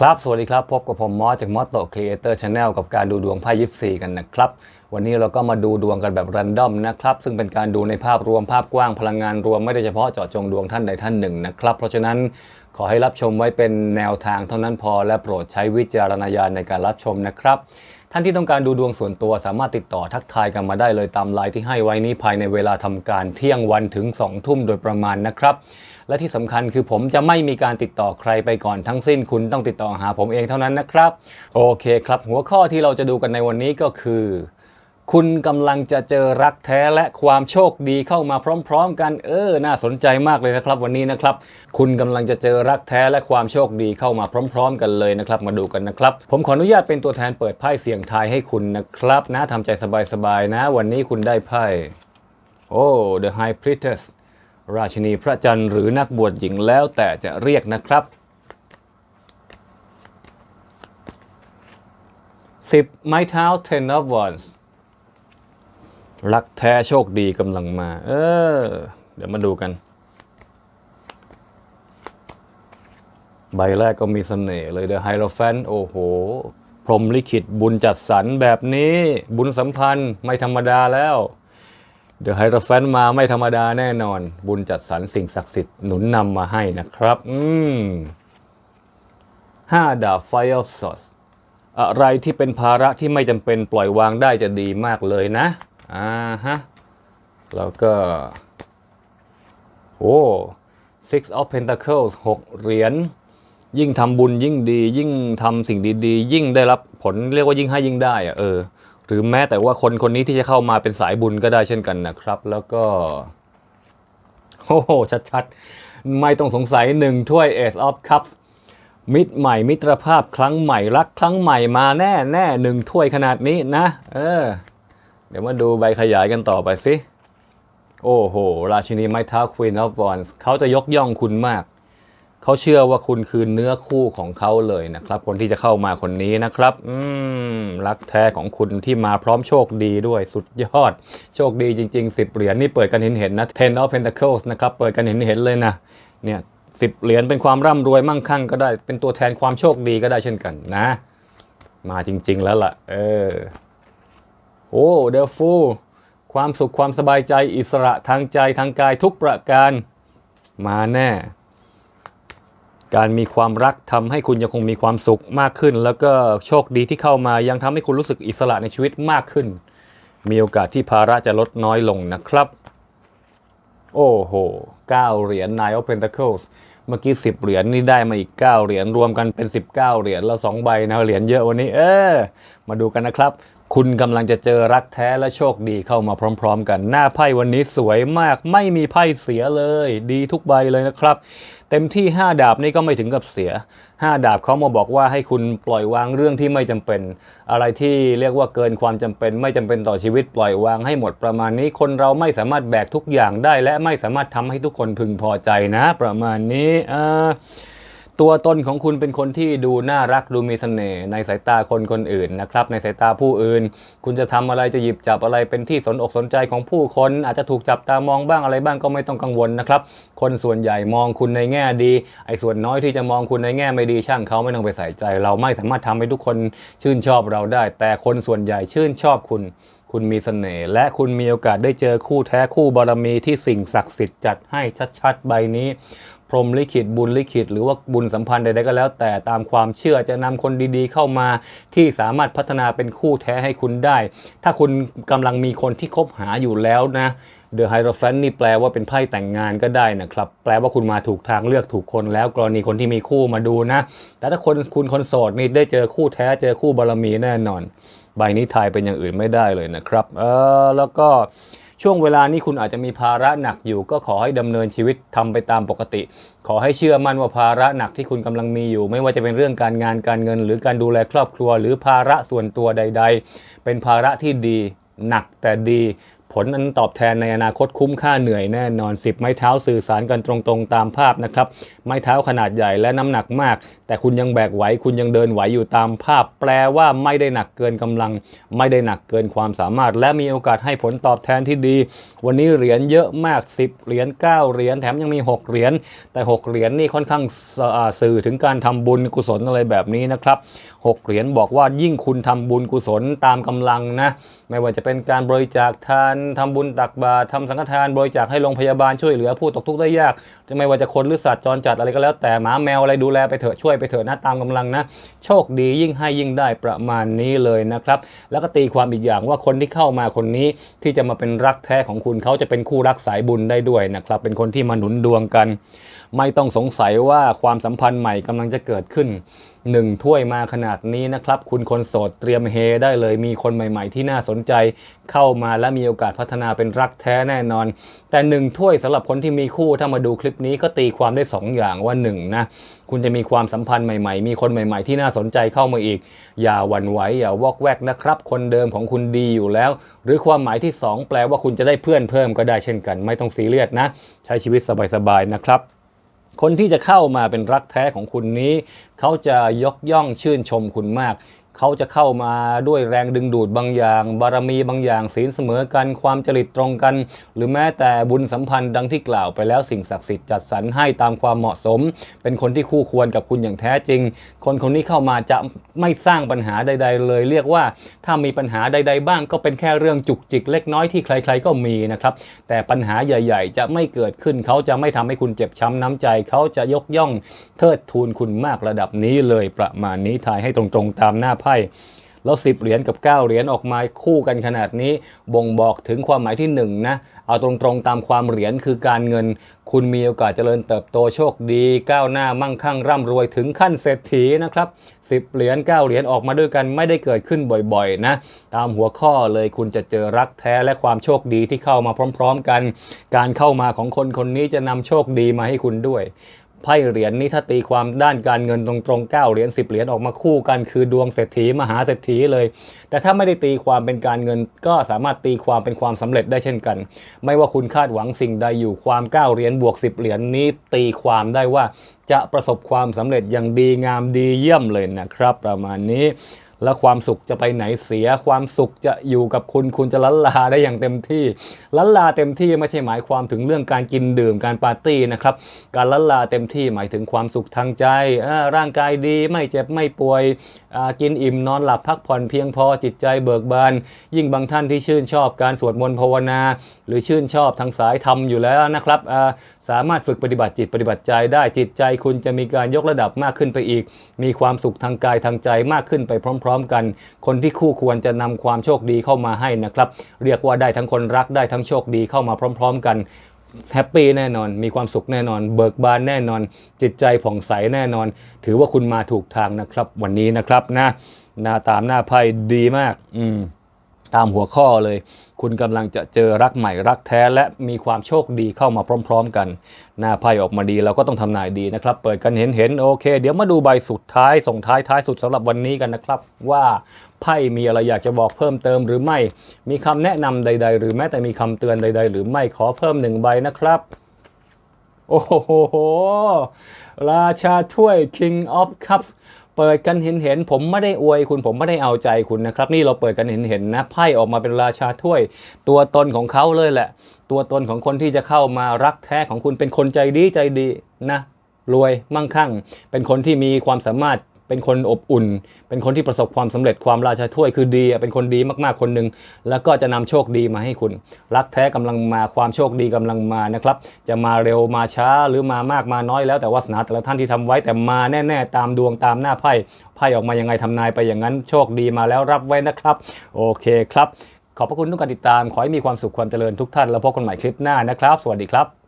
ครับ สวัสดีครับ พบกับผมมอสจากมอสโตครีเอเตอร์ชาแนลกับการดูดวงไพ่ยิปซีกันนะครับ วันนี้เราก็มาดูดวงกันแบบรันดอมนะครับ ซึ่งเป็นการดูในภาพรวมภาพกว้างพลังงานรวมไม่ได้เฉพาะเจาะจงดวงท่านใดท่านหนึ่งนะครับ เพราะฉะนั้นขอให้รับชมไว้เป็นแนวทางเท่านั้นพอและโปรดใช้วิจารณญาณในการรับชมนะครับ ท่านที่ต้องการดูดวงส่วนตัวสามารถติดต่อทักทายกันมาได้เลยตามไลน์ที่ให้ไว้นี้ภายในเวลาทำการเที่ยงวันถึง2ทุ่มโดยประมาณนะครับ และที่สำคัญคือผมจะไม่มีการติดต่อใครไปก่อนทั้งสิ้นคุณต้องติดต่อหาผมเองเท่านั้นนะครับ โอเคครับ หัวข้อที่เราจะดูกันในวันนี้ก็คือ คุณกำลังจะเจอรักแท้และความโชคดีเข้ามาพร้อม ๆ กันเออน่าสนใจมากเลยนะครับวันนี้นะครับ คุณกำลังจะเจอรักแท้และความโชคดีเข้ามาพร้อม ๆ กันเลยนะครับ มาดูกันนะครับ ผมขออนุญาตเป็นตัวแทนเปิดไพ่เสี่ยงทายให้คุณนะครับ นะทำใจสบายๆนะ วันนี้คุณได้ไพ่โอ้ The High Priestess ราชินีพระจันทร์หรือนักบวชหญิงแล้วแต่จะเรียกนะครับ 10 ไม้เท้า Ten of Wands รักแท้โชคดีกำลังมา เออ เดี๋ยวมาดูกัน ใบแรกก็มีเสน่ห์เลย The Hierophant โอ้โห พรมลิขิตบุญจัดสรรแบบนี้ บุญสัมพันธ์ไม่ธรรมดาแล้ว The Hierophant มาไม่ธรรมดาแน่นอน บุญจัดสรรสิ่งศักดิ์สิทธิ์หนุนนำมาให้นะครับ อืมห้าดาบ Fire of Swords อะไรที่เป็นภาระที่ไม่จำเป็นปล่อยวางได้จะดีมากเลยนะ อ่าฮะ แล้วก็ โอ้ six of pentacles หกเหรียญ ยิ่งทำบุญยิ่งดี ยิ่งทำสิ่งดีๆ ยิ่งได้รับผลเรียกว่ายิ่งให้ยิ่งได้อะเออ หรือแม้แต่ว่าคนคนนี้ที่จะเข้ามาเป็นสายบุญก็ได้เช่นกันนะครับ แล้วก็โอ้โหชัดๆ ไม่ต้องสงสัยหนึ่งถ้วย Ace of Cups มิตรใหม่ มิตรภาพครั้งใหม่รักครั้งใหม่มาแน่แน่หนึ่งถ้วยขนาดนี้นะ เออ เดี๋ยวมาดูใบขยายกันต่อไปสิ โอ้โห ราชินีไม้เท้า Queen of Wands เขาจะยกย่องคุณมาก เขาเชื่อว่าคุณคือเนื้อคู่ของเขาเลยนะครับ คนที่จะเข้ามาคนนี้นะครับ อืมรักแท้ของคุณที่มาพร้อมโชคดีด้วยสุดยอด โชคดีจริง ๆ 10 เหรียญนี่เปิดกันเห็นเห็นนะ Ten of Pentacles นะครับ เปิดกันเห็นเห็นเลยนะ เนี่ยสิบเหรียญเป็นความร่ำรวยมั่งคั่งก็ได้ เป็นตัวแทนความโชคดีก็ได้เช่นกันนะ มาจริง ๆ แล้วล่ะ เออ โอ้เดฟูความสุขความสบายใจอิสระทางใจทางกายทุกประการ มาแน่ การมีความรักทำให้คุณยังคงมีความสุขมากขึ้น แล้วก็โชคดีที่เข้ามายังทำให้คุณรู้สึกอิสระในชีวิตมากขึ้น มีโอกาสที่ภาระจะลดน้อยลงนะครับ โอ้โห9เหรียญ Nine of Pentacles เมื่อกี้ 10 เหรียญนี่ได้มาอีก 9 เหรียญรวมกันเป็น 19 เหรียญแล้ว2ใบนะเหรียญเยอะวันนี้ เออมาดูกันนะครับ คุณกำลังจะเจอรักแท้และโชคดีเข้ามาพร้อม ๆ กัน หน้าไพ่วันนี้สวยมาก ไม่มีไพ่เสียเลย ดีทุกใบเลยนะครับ เต็มที่ 5 ดาบนี่ก็ไม่ถึงกับเสีย 5 ดาบเขามาบอกว่าให้คุณปล่อยวางเรื่องที่ไม่จำเป็น อะไรที่เรียกว่าเกินความจำเป็น ไม่จำเป็นต่อชีวิตปล่อยวางให้หมดประมาณนี้คนเราไม่สามารถแบกทุกอย่างได้ และไม่สามารถทำให้ทุกคนพึงพอใจนะ ประมาณนี้อ่า ตัวตนของคุณเป็นคนที่ดูน่ารักดูมีเสน่ห์ในสายตาคนคนอื่นนะครับ ในสายตาผู้อื่น คุณจะทำอะไรจะหยิบจับอะไรเป็นที่สนอกสนใจของผู้คน อาจจะถูกจับตามองบ้างอะไรบ้างก็ไม่ต้องกังวลนะครับ คนส่วนใหญ่มองคุณในแง่ดี ไอ้ส่วนน้อยที่จะมองคุณในแง่ไม่ดีช่างเขาไม่ต้องไปใส่ใจ เราไม่สามารถทำให้ทุกคนชื่นชอบเราได้ แต่คนส่วนใหญ่ชื่นชอบคุณ คุณมีเสน่ห์และคุณมีโอกาสได้เจอคู่แท้คู่บารมีที่สิ่งศักดิ์สิทธิ์จัดให้ชัดๆ ใบนี้ พรมลิขิตบุญลิขิต หรือว่าบุญสัมพันธ์ใดๆก็แล้ว แต่ตามความเชื่อจะนำคนดีๆเข้ามาที่สามารถพัฒนาเป็นคู่แท้ให้คุณได้ ถ้าคุณกำลังมีคนที่คบหาอยู่แล้วนะ The Hierophant นี่แปลว่าเป็นไพ่แต่งงานก็ได้นะครับ แปลว่าคุณมาถูกทางเลือกถูกคนแล้วกรณีคนที่มีคู่มาดูนะ แต่ถ้าคนคุณคนโสดนี่ได้เจอคู่แท้เจอคู่บารมีแน่นอน ใบนี้ทายเป็นอย่างอื่นไม่ได้เลยนะครับเออแล้วก็ช่วงเวลานี้คุณอาจจะมีภาระหนักอยู่ ก็ขอให้ดำเนินชีวิตทำไปตามปกติ ขอให้เชื่อมั่นว่าภาระหนักที่คุณกำลังมีอยู่ ไม่ว่าจะเป็นเรื่องการงานการเงิน หรือการดูแลครอบครัว หรือภาระส่วนตัวใด ๆ เป็นภาระที่ดีหนักแต่ดี ผลอันตอบแทนในอนาคตคุ้มค่าเหนื่อยแน่นอน 10 ไม้เท้าสื่อสารกันตรงๆตามภาพนะครับ ไม้เท้าขนาดใหญ่และน้ำหนักมาก แต่คุณยังแบกไหว คุณยังเดินไหวอยู่ตามภาพ แปลว่าไม่ได้หนักเกินกำลัง ไม่ได้หนักเกินความสามารถ และมีโอกาสให้ผลตอบแทนที่ดี วันนี้เหรียญเยอะมาก 10 เหรียญ 9 เหรียญ แถมยังมี 6 เหรียญ แต่ 6 เหรียญนี่ค่อนข้างส,สื่อถึงการทำบุญกุศลอะไรแบบนี้นะครับ 6 เหรียญบอกว่ายิ่งคุณทำบุญกุศลตามกำลังนะ ไม่ว่าจะเป็นการบริจาคทานทำบุญตักบาตรทำสังฆทานบริจาคให้โรงพยาบาลช่วยเหลือผู้ตกทุกข์ได้ยากจะไม่ว่าจะคนหรือสัตว์จรจัดอะไรก็แล้วแต่หมาแมวอะไรดูแลไปเถอะช่วยไปเถอะนะตามกำลังนะ โชคดียิ่งให้ยิ่งได้ประมาณนี้เลยนะครับ แล้วก็ตีความอีกอย่างว่าคนที่เข้ามาคนนี้ที่จะมาเป็นรักแท้ของคุณเขาจะเป็นคู่รักสายบุญได้ด้วยนะครับเป็นคนที่มาหนุนดวงกันไม่ต้องสงสัยว่าความสัมพันธ์ใหม่กำลังจะเกิดขึ้นหนึ่งถ้วยมาขนาดนี้นะครับ คุณคนโสดเตรียมเฮได้เลย มีคนใหม่ ๆ ที่น่าสนใจเข้ามาและมีโอกาสพัฒนาเป็นรักแท้แน่นอน แต่หนึ่งถ้วยสำหรับคนที่มีคู่ถ้ามาดูคลิปนี้ก็ตีความได้สองอย่างว่าหนึ่งนะคุณจะมีความสัมพันธ์ใหม่ ๆ มีคนใหม่ ๆ ที่น่าสนใจเข้ามาอีก อย่าหวั่นไหวอย่าวอกแวกนะครับ คนเดิมของคุณดีอยู่แล้ว หรือความหมายที่สองแปลว่าคุณจะได้เพื่อนเพิ่มก็ได้เช่นกัน ไม่ต้องซีเรียสนะ ใช้ชีวิตสบายๆนะครับ คนที่จะเข้ามาเป็นรักแท้ของคุณนี้ เขาจะยกย่องชื่นชมคุณมาก เขาจะเข้ามาด้วยแรงดึงดูดบางอย่าง บารมีบางอย่างศีลเสมอกันความจริตตรงกัน หรือแม้แต่บุญสัมพันธ์ดังที่กล่าวไปแล้วสิ่งศักดิ์สิทธิ์จัดสรรให้ตามความเหมาะสม เป็นคนที่คู่ควรกับคุณอย่างแท้จริง คนคนนี้เข้ามาจะไม่สร้างปัญหาใด ๆ เลย เรียกว่าถ้ามีปัญหาใด ๆ บ้าง ก็เป็นแค่เรื่องจุกจิกเล็กน้อยที่ใคร ๆ ก็มีนะครับแต่ปัญหาใหญ่ ๆ จะไม่เกิดขึ้นเขาจะไม่ทำให้คุณเจ็บช้ำน้ำใจ เขาจะยกย่องเทิดทูนคุณมากระดับนี้เลยประมาณนี้ทายให้ตรงๆตามหน้าพ่ แล้ว10เหรียญกับ 9 เหรียญออกมาคู่กันขนาดนี้ บ่งบอกถึงความหมายที่1นะเอาตรงๆตามความเหรียญคือการเงิน คุณมีโอกาสเจริญเติบโตโชคดี ก้าวหน้ามั่งคั่งร่ำรวยถึงขั้นเศรษฐีนะครับ10 เหรียญ9เหรียญออกมาด้วยกันไม่ได้เกิดขึ้นบ่อยๆนะตามหัวข้อเลยคุณจะเจอรักแท้และความโชคดีที่เข้ามาพร้อม ๆ กัน การเข้ามาของคนคนนี้จะนำโชคดีมาให้คุณด้วย ไพ่เหรียญนี้ถ้าตีความด้านการเงินตรงๆ9เหรียญ10 เหรียญออกมาคู่กันคือดวงเศรษฐีมหาเศรษฐีเลย แต่ถ้าไม่ได้ตีความเป็นการเงินก็สามารถตีความเป็นความสำเร็จได้เช่นกัน ไม่ว่าคุณคาดหวังสิ่งใดอยู่ความ9เหรียญบวก10 เหรียญนี้ตีความได้ว่าจะประสบความสำเร็จอย่างดีงามดีเยี่ยมเลยนะครับ ประมาณนี้ แล้วความสุขจะไปไหนเสีย ความสุขจะอยู่กับคุณคุณจะลันลาได้อย่างเต็มที่ลันลาเต็มที่ไม่ใช่หมายความถึงเรื่องการกินดื่มการปาร์ตี้นะครับ การลันลาเต็มที่หมายถึงความสุขทางใจร่างกายดีไม่เจ็บไม่ป่วยกินอิ่มนอนหลับพักผ่อนเพียงพอจิตใจเบิกบานยิ่งบางท่านที่ชื่นชอบการสวดมนต์ภาวนา หรือชื่นชอบทางสายธรรมอยู่แล้วนะครับสามารถฝึกปฏิบัติจิตปฏิบัติใจได้จิตใจคุณจะมีการยกระดับมากขึ้นไปอีก มีความสุขทางกายทางใจมากขึ้นไปพร้อมๆกัน คนที่คู่ควรจะนำความโชคดีเข้ามาให้นะครับ เรียกว่าได้ทั้งคนรักได้ทั้งโชคดีเข้ามาพร้อม ๆ กันแฮปปี้แน่นอน มีความสุขแน่นอน เบิกบานแน่นอน จิตใจผ่องใสแน่นอน ถือว่าคุณมาถูกทางนะครับ วันนี้นะครับนะหน้าตามหน้าไพ่ดีมาก อืม ตามหัวข้อเลย คุณกำลังจะเจอรักใหม่รักแท้และมีความโชคดีเข้ามาพร้อม ๆ กัน หน้าไพ่ออกมาดีเราก็ต้องทำนายดีนะครับ เปิดกันเห็นเห็นๆโอเค เดี๋ยวมาดูใบสุดท้ายส่งท้ายท้ายสุดสำหรับวันนี้กันนะครับ ว่าไพ่มีอะไรอยากจะบอกเพิ่มเติมหรือไม่ มีคำแนะนำใด ๆ หรือแม้แต่มีคำเตือนใด ๆ หรือไม่ขอเพิ่มหนึ่งใบนะครับโอ้โห ราชาถ้วย King of Cups เปิดกันเห็นเห็นผมไม่ได้อวยคุณผมไม่ได้เอาใจคุณนะครับ นี่เราเปิดกันเห็นเห็นนะไพ่ออกมาเป็นราชาถ้วย ตัวตนของเขาเลยแหละ ตัวตนของคนที่จะเข้ามารักแท้ของคุณเป็นคนใจดีใจดีนะรวยมั่งคั่ง เป็นคนที่มีความสามารถ เป็นคนอบอุ่น เป็นคนที่ประสบความสำเร็จความราชาถ้วยคือดี เป็นคนดีมากๆคนหนึ่งแล้วก็จะนำโชคดีมาให้คุณ รักแท้กำลังมาความโชคดีกำลังมานะครับ จะมาเร็วมาช้าหรือมามากมาน้อยแล้วแต่วาสนาแต่ละท่านที่ทำไว้แต่มาแน่ ๆ ตามดวงตามหน้าไพ่ไพ่ออกมายังไงทำนายไปอย่างนั้นโชคดีมาแล้วรับไว้นะครับ โอเคครับ ขอบพระคุณทุกการติดตาม ขอให้มีความสุขความเจริญทุกท่านแล้วพบกันใหม่คลิปหน้านะครับ สวัสดีครับ